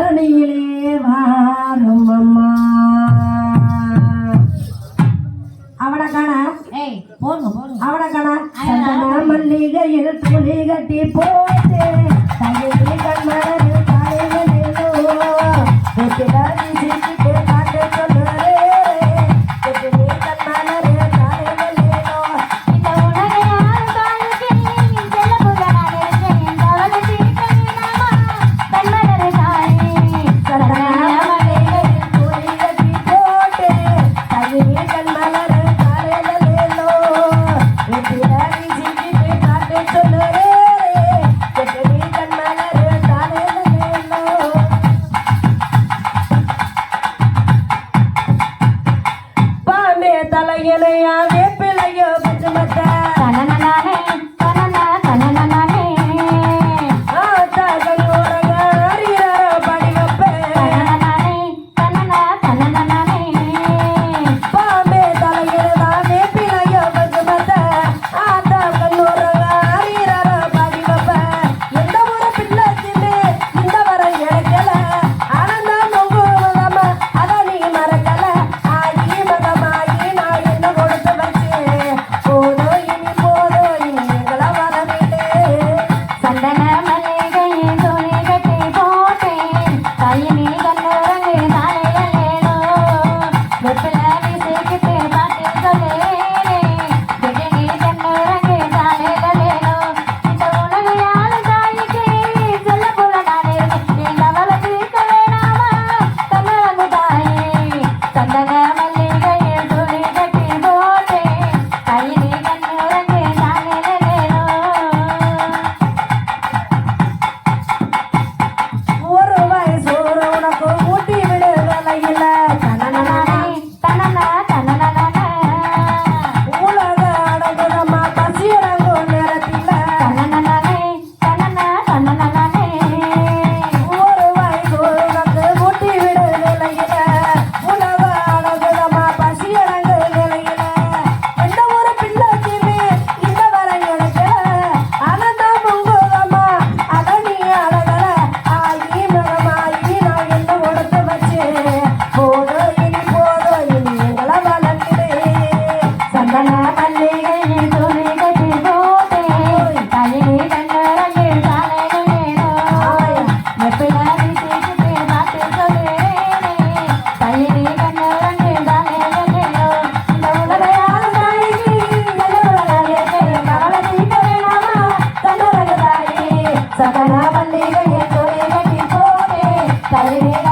கருணையிலே வாரும் அம்மா. அவட காணா அவட காணா மல்லிகையில் துணி கட்டி போட்டு பாம்பே வேப்பிலையோ 大家好